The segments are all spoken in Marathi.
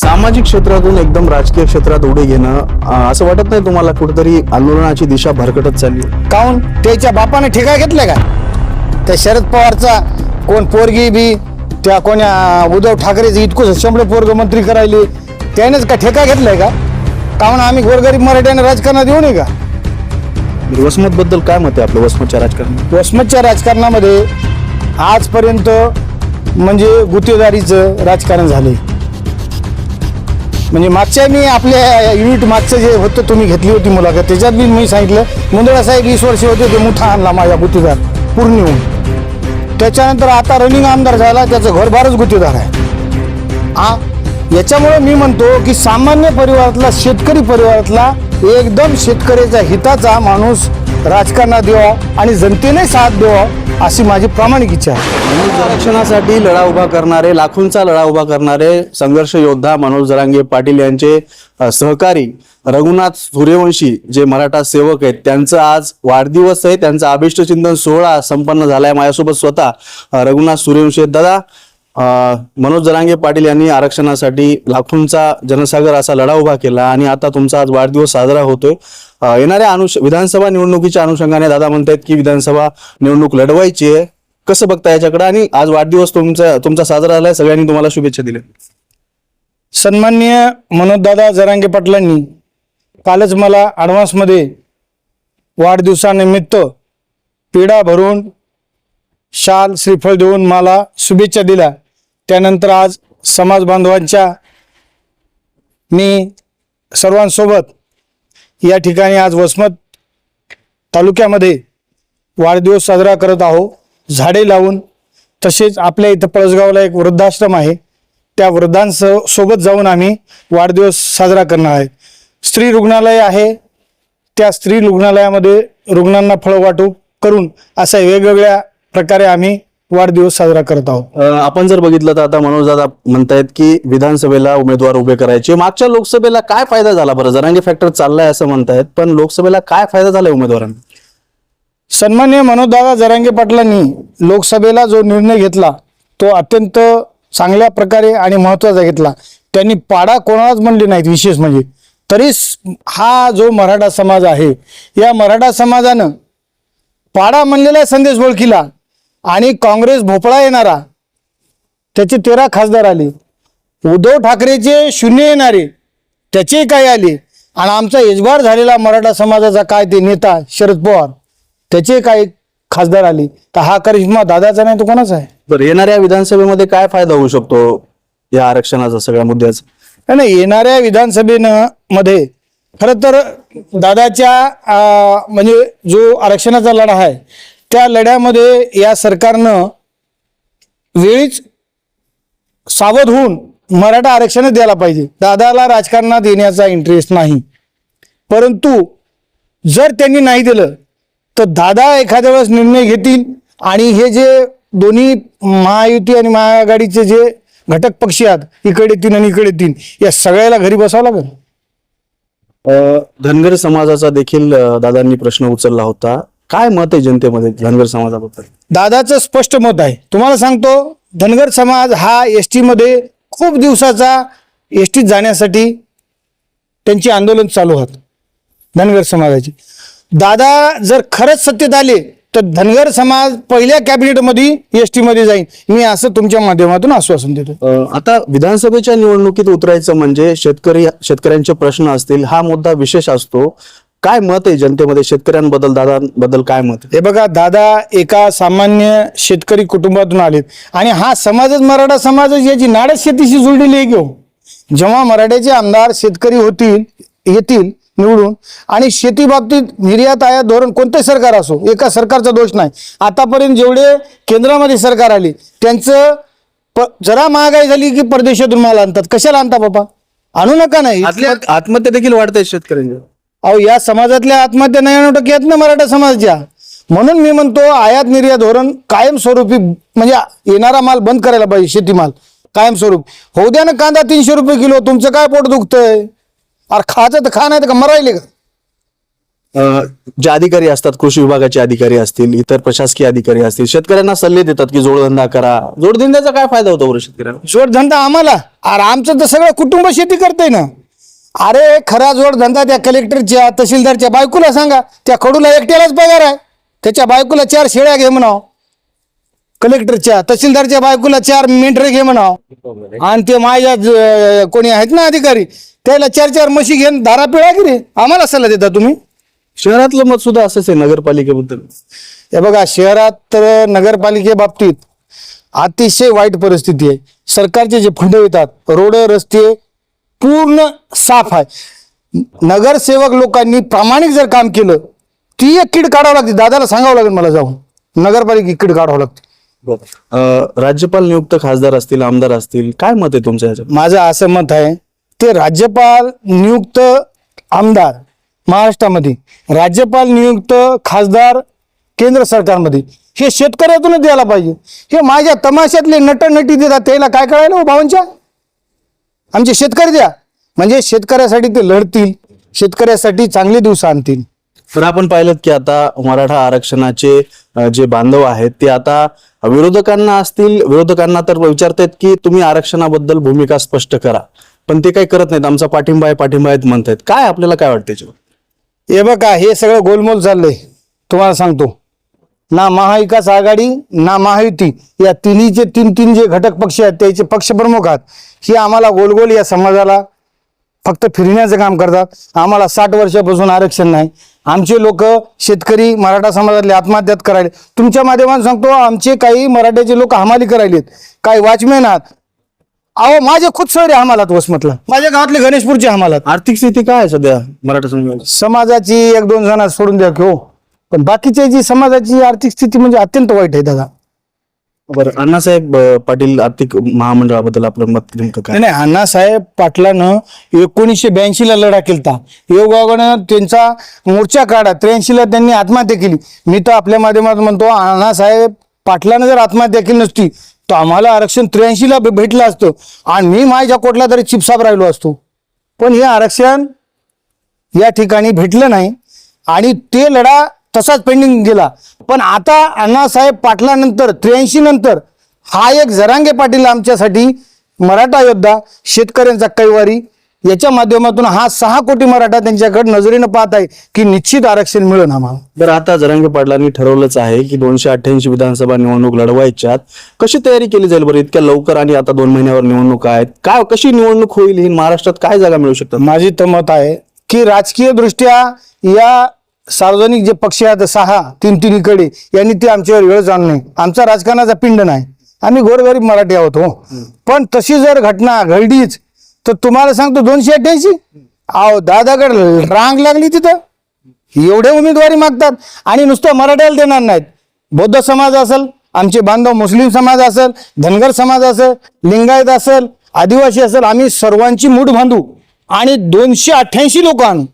सामाजिक क्षेत्रातून एकदम राजकीय क्षेत्रात उडी घेणं असं वाटत नाही तुम्हाला कुठेतरी आंदोलनाची दिशा भरकटत चालली? काहून? त्याच्या बापाने ठेका घेतलाय का? त्या शरद पवारचा कोण पोरगी बी त्या कोण्या उद्धव ठाकरेचं इतकं शंभर पोरग मंत्री करायले त्यानेच का ठेका घेतलाय का? काहून आम्ही गोरगरीब मराठ्याने राजकारणात येऊ नये का? वसमत बद्दल काय मत आहे आपलं वसमतच्या राजकारणात? वसमतच्या राजकारणामध्ये आजपर्यंत म्हणजे गुत्तेदारीचं राजकारण झाले म्हणजे मागच्या मी आपल्या युनिट मागचं जे होतं तुम्ही घेतली होती मुलाखत त्याच्यात बी मी सांगितलं मुंदडा साहेब वीस वर्ष होते ते मोठा आणला माझ्या गुत्तेदार पूर्ण त्याच्यानंतर आता रनिंग आमदार झाला त्याचं घरभारच गुत्तीदार आहे. आ याच्यामुळे मी म्हणतो की सामान्य परिवारातला शेतकरी परिवारातला एकदम शेतकऱ्याच्या हिताचा माणूस राजकारणात द्यावा आणि जनतेने साथ द्यावा. अशी माझी प्रामाणिक इच्छा आहे. मनोज आरक्षणासाठी लढा उभा करणारे लाखोंचा लढा उभा करणारे संघर्ष योद्धा मनोज जरांगे पाटील यांचे अ, सहकारी रघुनाथ सूर्यवंशी जे मराठा सेवक आहेत त्यांचं आज वाढदिवस आहे. त्यांचा अभिष्ट चिंतन सोहळा संपन्न झालाय. माझ्यासोबत स्वतः अ, रघुनाथ सूर्यवंशी आहेत. दादा मनोज जरांगे पाटील यांनी आरक्षणासाठी लाखोंचा जनसागर असा लढा उभा केला आणि आता तुमचा आज वाढदिवस साजरा होतोय. येणाऱ्या अनुष विधानसभा निवडणुकीच्या अनुषंगाने दादा म्हणतायत की विधानसभा निवडणूक लढवायची आहे. कसं बघता याच्याकडे? आणि आज वाढदिवस तुमचा तुमचा साजरा झालाय. सगळ्यांनी तुम्हाला शुभेच्छा दिल्या सन्माननीय मनोजदादा जरांगे पाटलांनी कालच मला ॲडव्हान्समध्ये वाढदिवसानिमित्त पिढा भरून शाल श्रीफळ देऊन मला शुभेच्छा दिल्या. त्यानंतर आज समाज बांधवांच्या मी सर्वांसोबत या ठिकाणी आज वसमत तालुक्यामध्ये वाढदिवस साजरा करत आहो. झाडे लावून तसेच आपल्या इथं पळसगावला एक वृद्धाश्रम आहे. त्या वृद्धांस सोबत जाऊन आम्ही वाढदिवस साजरा करणार आहे. स्त्री रुग्णालय आहे. त्या स्त्री रुग्णालयामध्ये रुग्णांना फळं करून अशा वेगवेगळ्या प्रकारे आम्ही वाढदिवस साजरा करत आहोत. अ, आपण जर बघितलं तर आता मनोज दादा म्हणतायत की विधानसभेला उमेदवार उभे करायचे. मागच्या लोकसभेला काय फायदा झाला बरं? जरांगे फॅक्टर चाललाय असं म्हणतायत पण लोकसभेला काय फायदा झालाय उमेदवारांना? सन्मान्य मनोजदादा जरांगे पाटलांनी लोकसभेला जो निर्णय घेतला तो अत्यंत चांगल्या प्रकारे आणि महत्त्वाचा घेतला. त्यांनी पाडा कोणालाच म्हणले नाहीत विशेष म्हणजे. तरी स- हा जो मराठा समाज आहे या मराठा समाजानं पाडा म्हणलेला आहे संदेश बोळकीला आणि काँग्रेस भोपळा येणारा त्याचे तेरा खासदार आले. उद्धव ठाकरेचे शून्य येणारे त्याचे काय आले. आणि आमचा यजबार झालेला मराठा समाजाचा काय ते नेता शरद पवार त्याचे काय खासदार आले. तर हा करिश्मा दादाचा नाही तो कोणाचा आहे? बरं येणाऱ्या विधानसभेमध्ये काय फायदा होऊ शकतो या आरक्षणाचा सगळ्या मुद्द्याचा? नाही, येणाऱ्या विधानसभेनं मध्ये खरं तर दादाच्या म्हणजे जो आरक्षणाचा लढा आहे त्या लढ्यामध्ये या सरकारनं वेळीच सावध होऊन मराठा आरक्षणच द्यायला पाहिजे. दादाला राजकारणात येण्याचा इंटरेस्ट नाही. परंतु जर त्यांनी नाही दिलं तर दादा एखाद्या वेळेस निर्णय घेतील आणि हे जे दोन्ही महायुती आणि महाआघाडीचे जे घटक पक्षी आहेत इकडे तीन आणि इकडे तीन या सगळ्याला घरी बसावं लागेल? धनगर समाजाचा देखील दादांनी प्रश्न उचलला होता. काय मत आहे जनतेमध्ये धनगर समाजाबद्दल? दादाचं स्पष्ट मत आहे. तुम्हाला सांगतो धनगर समाज हा एस टीमध्ये खूप दिवसाचा एस टीत जाण्यासाठी त्यांची आंदोलन चालू आहेत धनगर समाजाची. दादा जर खरंच सत्तेत आले तर धनगर समाज पहिल्या कॅबिनेटमध्ये एस टीमध्ये जाईल. मी असं तुमच्या माध्यमातून आश्वासन देतो. आता विधानसभेच्या निवडणुकीत उतरायचं म्हणजे शेतकरी शेतकऱ्यांचे प्रश्न असतील हा मुद्दा विशेष असतो. काय मत आहे जनतेमध्ये? शेतकऱ्यांबद्दल दादांबद्दल काय मत आहे? हे बघा दादा एका सामान्य शेतकरी कुटुंबातून आलेत. आणि हा समाजच मराठा समाजच याची नाडच शेतीशी जुळलेली आहे घेऊ जेव्हा मराठ्याचे आमदार शेतकरी होतील येतील निवडून आणि शेती बाबतीत निर्यात आयात धोरण कोणते सरकार असो एका सरकारचा दोष नाही. आतापर्यंत जेवढे केंद्रामध्ये सरकार आले त्यांचं प जरा महागाई झाली की परदेशातून माल आणतात. कशाला आणता बाबा? आणू नका नाही. आत्म- आत्महत्या देखील वाढत आहेत शेतकऱ्यांच्या. अहो या समाजातल्या आत्महत्या नव्याण्णव टक्के आहेत ना मराठा समाजाच्या. म्हणून मी म्हणतो आयात निर्यात धोरण कायमस्वरूपी म्हणजे येणारा माल बंद करायला पाहिजे शेतीमाल. कायमस्वरूप होऊ द्या ना कांदा तीनशे रुपये किलो तुमचं काय पोट दुखतंय? अरे खायचं तर खा नाही तर का मरायले का? अं, जे अधिकारी असतात कृषी विभागाचे अधिकारी असतील इतर प्रशासकीय अधिकारी असतील शेतकऱ्यांना सल्ले देतात की जोडधंदा करा. जोडधंद्याचा काय फायदा होतो बरं शेतकऱ्यांना? जोडधंदा आम्हाला. अरे आमचं तर सगळं कुटुंब शेती करतंय ना. अरे खरा जोडधंदा त्या कलेक्टरच्या तहसीलदारच्या बायकोला सांगा. त्या कडूला एकट्यालाच पगार आहे. त्याच्या बायकोला चार शेळ्या घे म्हणाव. कलेक्टरच्या तहसीलदारच्या बायकोला चार मेंढरे घे म्हणाव. आणि ते माझ्या ज- कोणी आहेत ना अधिकारी त्याला चार चार म्हशी घेऊन धारा पिळा की रे आम्हाला सल्ला देता तुम्ही? शहरातलं मत सुद्धा असंच आहे नगरपालिकेबद्दल. हे बघा शहरात तर नगरपालिकेबाबतीत अतिशय वाईट परिस्थिती आहे. सरकारचे जे फंड येतात रोड रस्ते पूर्ण साफ आहे. नगरसेवक लोकांनी प्रामाणिक जर काम केलं ती एक किड काढावं लागते. दादाला सांगावं लागेल मला जाऊन. नगरपालिका किड काढावं लागते. राज्यपाल नियुक्त खासदार असतील आमदार असतील काय मत आहे तुमच्या ह्याच्यात? माझं असं मत आहे ते राज्यपाल नियुक्त आमदार महाराष्ट्रामध्ये राज्यपाल नियुक्त खासदार केंद्र सरकारमध्ये हे शेतकऱ्यातूनच द्यायला पाहिजे. हे माझ्या तमाशातले नट नटी देतात त्याला काय कळायला हो भावांच्या आमचे शेतकरी द्या. म्हणजे शेतकऱ्यासाठी ते लढतील शेतकऱ्यासाठी चांगले दिवस आणतील. तर आपण पाहिलं की आता मराठा आरक्षणाचे जे बांधव आहेत ते आता विरोधकांना असतील. विरोधकांना तर विचारतायत की तुम्ही आरक्षणाबद्दल भूमिका स्पष्ट करा. पण ते काही करत नाहीत. आमचा पाठिंबा आहे पाठिंबा आहेत म्हणतायत. काय आपल्याला काय वाटतं? हे बघा हे सगळं गोलमोल चाललंय. तुम्हाला सांगतो. ना महाविकास आघाडी ना महायुती. या तिन्हीचे तीन तीन जे घटक पक्ष आहेत त्याचे पक्षप्रमुख आहेत हे आम्हाला गोलगोल या समाजाला फक्त फिरण्याचं काम करतात. आम्हाला साठ वर्षापासून आरक्षण नाही. आमचे लोक शेतकरी मराठा समाजातले आत्महत्यात करायले. तुमच्या माध्यमातून सांगतो आमचे काही मराठ्याचे लोक हमाली करायलेत. काही वॉचमॅन आहात. अहो माझे खुद सर आहे हमालात वसमतला. माझ्या गावातले गणेशपूरचे हमालात. आर्थिक स्थिती काय आहे सध्या मराठा समाजाची? समाजाची एक दोन जण सोडून द्या की हो. पण बाकीच्या जी समाजाची आर्थिक स्थिती म्हणजे अत्यंत वाईट आहे दादा. बरं अण्णासाहेब अं, पाटील आर्थिक महामंडळाबद्दल आपलं मत नेमकं काय? नाही नाही अण्णासाहेब पाटलानं एकोणीसशे ब्याऐंशी ला लढा केलता. योगायोगानं त्यांचा मोर्चा काढा त्र्याऐंशी ला त्यांनी आत्महत्या केली. मी तर आपल्या माध्यमातून म्हणतो अण्णासाहेब पाटलानं जर आत्महत्या केली नसती तर आम्हाला आरक्षण त्र्याऐंशी ला भे- भेटलं असतं. आणि मी माझ्या कोटला तरी चिपसाप राहिलो असतो. पण हे आरक्षण या ठिकाणी भेटलं नाही. आणि ते लढा तसाच पेंडिंग गेला पण आता अण्णासाहेब पाटलानंतर त्र्याऐंशी नंतर हा एक जरांगे पाटील आमच्यासाठी मराठा योद्धा शेतकऱ्यांचा कैवारी याच्या माध्यमातून हा सहा कोटी मराठा त्यांच्याकडे नजरेनं पाहत आहे की निश्चित आरक्षण मिळेल आम्हाला. बरं आता जरांगे पाटलांनी ठरवलंच आहे की दोनशे अठ्ठ्याऐंशी विधानसभा निवडणूक लढवायच्यात. कशी तयारी केली जाईल बरं? इतक्या लवकर आणि आता दोन महिन्यावर निवडणूक आहेत. काय कशी निवडणूक होईल? ही महाराष्ट्रात काय जागा मिळू शकतात? माझी तर मत आहे की राजकीय दृष्ट्या या सार्वजनिक जे पक्ष आहेत सहा तीन तिन्हीकडे यांनी ते आमच्यावर वेळ जाणू नये आमचा राजकारणाचा पिंड नाही. आम्ही गोरगरीब मराठी आहोत हो. पण तशी जर घटना घडलीच तर तुम्हाला सांगतो दोनशे अठ्ठ्याऐंशी? अहो दादागड रांग लागली तिथं. एवढे उमेदवारी मागतात आणि नुसतं मराठ्याला देणार नाहीत. बौद्ध समाज असेल आमचे बांधव मुस्लिम समाज असेल धनगर समाज असेल लिंगायत असेल आदिवासी असेल आम्ही सर्वांची मूठ बांधू. आणि दोनशे अठ्ठ्याऐंशी लोक आणू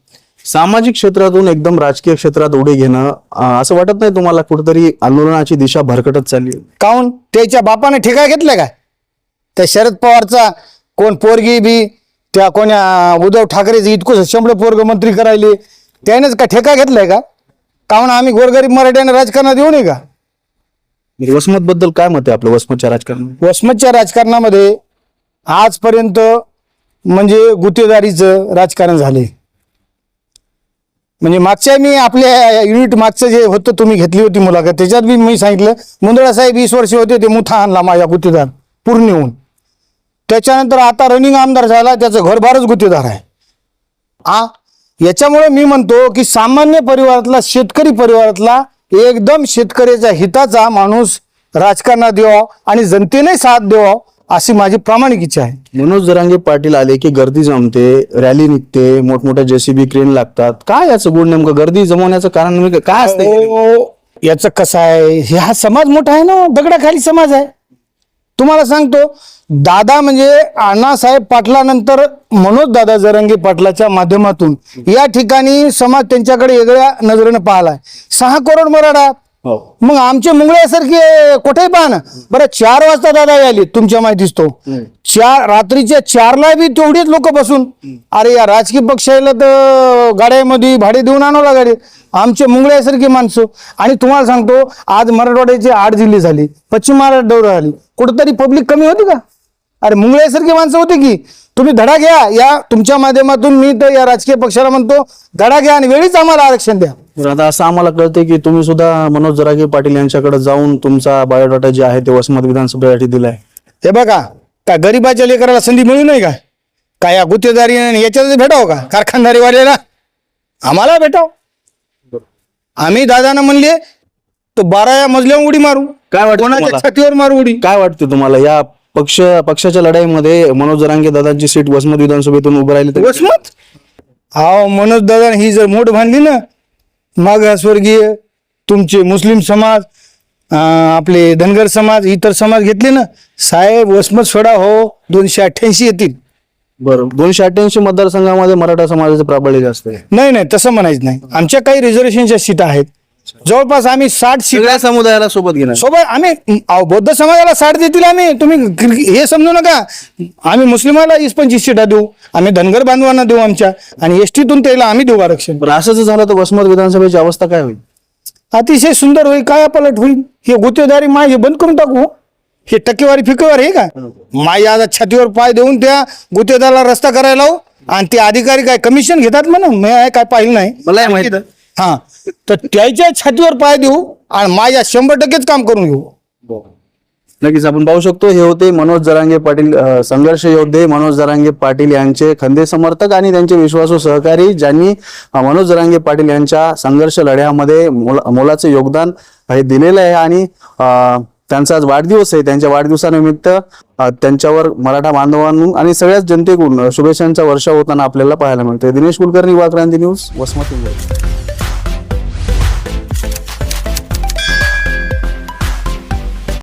सामाजिक क्षेत्रातून एकदम राजकीय क्षेत्रात उडी घेणं असं वाटत नाही तुम्हाला कुठेतरी आंदोलनाची दिशा भरकटत चालली? काहून? त्याच्या बापाने ठेका घेतला काय? त्या शरद पवारचा कोण पोरगी बी त्या कोण्या उद्धव ठाकरेचं इतकं शंभर पोरग मंत्री करायले त्यानेच का ठेका घेतलाय का? काहून आम्ही गोरगरीब मराठ्याने राजकारणात येऊ नये का? वसमत बद्दल काय मत आहे आपलं वसमतच्या राजकारणात? वसमतच्या राजकारणामध्ये आजपर्यंत म्हणजे गुत्तेदारीचं राजकारण झाले. म्हणजे मागच्या मी आपल्या युनिट मागचं जे होतं तुम्ही घेतली होती मुलाखत त्याच्यात बी मी सांगितलं मुंदळा साहेब वीस वर्ष होते ते मुठा आणला माझ्या गुत्तेदार पूर्ण येऊन. त्याच्यानंतर आता रनिंग आमदार झाला त्याचं घरभारच गुत्तेदार आहे. आ याच्यामुळे मी म्हणतो की सामान्य परिवारातला शेतकरी परिवारातला एकदम शेतकऱ्याच्या हिताचा माणूस राजकारणात द्यावा आणि जनतेने साथ द्यावा. अशी माझी प्रामाणिक इच्छा आहे. मनोज जरांगे पाटील आले की गर्दी जमते रॅली निघते मोठमोठ्या जेसीबी क्रेन लागतात. काय याचं गुण नेमकं? गर्दी जमवण्याचं कारण नेमकं काय असतं अहो, याचं कसं आहे? हे हा समाज मोठा आहे ना? दगडाखाली समाज आहे. तुम्हाला सांगतो दादा म्हणजे अण्णासाहेब पाटलानंतर मनोज दादा जरंगे पाटलाच्या माध्यमातून या ठिकाणी समाज त्यांच्याकडे वेगळ्या नजरेनं पाहिलाय. सहा करोड मराठा हो. मग आमचे मुंगळ्यासारखे कुठेही पाहा ना. बरं चार वाजता दादा आले तुमच्या माहितीच तो चार रात्रीच्या चारला बी तेवढेच लोक बसून. अरे या राजकीय पक्षाला तर गाड्यामध्ये भाडे देऊन आणवला गाडी आमचे मुंगळ्यासारखी माणसं. आणि तुम्हाला सांगतो आज मराठवाड्याचे आठ जिल्हे झाले पश्चिम महाराष्ट्र दौरा झाली. कुठंतरी पब्लिक कमी होती का? अरे मुंगळ्यासारखी माणसं होती की. तुम्ही धडा घ्या. या तुमच्या माध्यमातून मी तर या राजकीय पक्षाला म्हणतो धडा घ्या आणि वेळीच आम्हाला आरक्षण द्या. तर आता असं आम्हाला कळतंय की तुम्ही सुद्धा मनोज जरागे पाटील यांच्याकडे जाऊन तुमचा बायोडाटा जे आहे ते वसमत विधानसभेसाठी दिलाय. हे बघा का गरीबाच्या लेकराला संधी मिळू नाही का? काय या गुत्तेदारी आणि याच्यातच भेटाव का? कारखानदारी वाल्याला आम्हाला भेटाव. आम्ही दादानं म्हणले तो बारा या मजल्यावर उडी मारू. काय वाटतं कोणाच्या तुम्हाला? छातीवर मारू उडी? काय वाटतं तुम्हाला? या पक्ष पक्षाच्या लढाईमध्ये मनोज जरांगे दादांची सीट वसमत विधानसभेतून उभं राहिली तर वसमत? हा मनोज दादा ही जर मोठ बांधली ना मागासवर्गीय तुमचे मुस्लिम समाज अं, आपले धनगर समाज इतर समाज घेतले ना साहेब वसमत सोडा हो दोनशे अठ्ठ्याऐंशी येतील. बरं. दोनशे अठ्ठ्याऐंशी मतदारसंघामध्ये मराठा समाजाचं प्राबल्य जास्त आहे. नाही नाही तसं म्हणायचं नाही. आमच्या काही रिझर्वेशनच्या सीट आहेत. जवळपास आम्ही साठ सगळ्या समुदायाला सोबत घेणार. सोबत आम्ही अहो, बौद्ध समाजाला साठ देतील आम्ही. तुम्ही हे समजू नका. आम्ही मुस्लिमाला वीस पंचवीस सीटा देऊ. आम्ही धनगर बांधवांना देऊ आमच्या. आणि एस टीतून त्याला आम्ही देऊ आरक्षण. बरं असं जर झालं तर वसमत विधानसभेची अवस्था काय होईल? अतिशय सुंदर होईल काय पलट होईल. हे गुत्तेदारी माय हे बंद करून टाकू. हे टक्केवारी फिकेवारी आहे का? माय आता छातीवर पाय देऊन त्या गुत्तेदाराला रस्ता करायला लावू. आणि ते अधिकारी काय कमिशन घेतात म्हणा मी काय पाहिलं नाही. मलाही माहीत हा. तर त्याच्या छातीवर पाय देऊ आणि माझ्या शंभर टक्केच काम करून घेऊ. नक्कीच आपण पाहू शकतो हे होते मनोज जरांगे पाटील अ, संघर्ष योद्धे मनोज जरांगे पाटील यांचे खंदे समर्थक आणि त्यांचे विश्वासू सहकारी ज्यांनी अ, मनोज जरांगे पाटील यांच्या संघर्ष लढ्यामध्ये मोल- मोलाचे योगदान हे दिलेलं आहे आणि अ, त्यांचा आज वाढदिवस आहे. त्यांच्या वाढदिवसानिमित्त अ, त्यांच्यावर मराठा बांधवांकडून आणि सगळ्याच जनतेकडून शुभेच्छांचा वर्षाव होताना आपल्याला पाहायला मिळतोय. दिनेश कुलकर्णी युवा क्रांती न्यूज वसमत इंग्रजी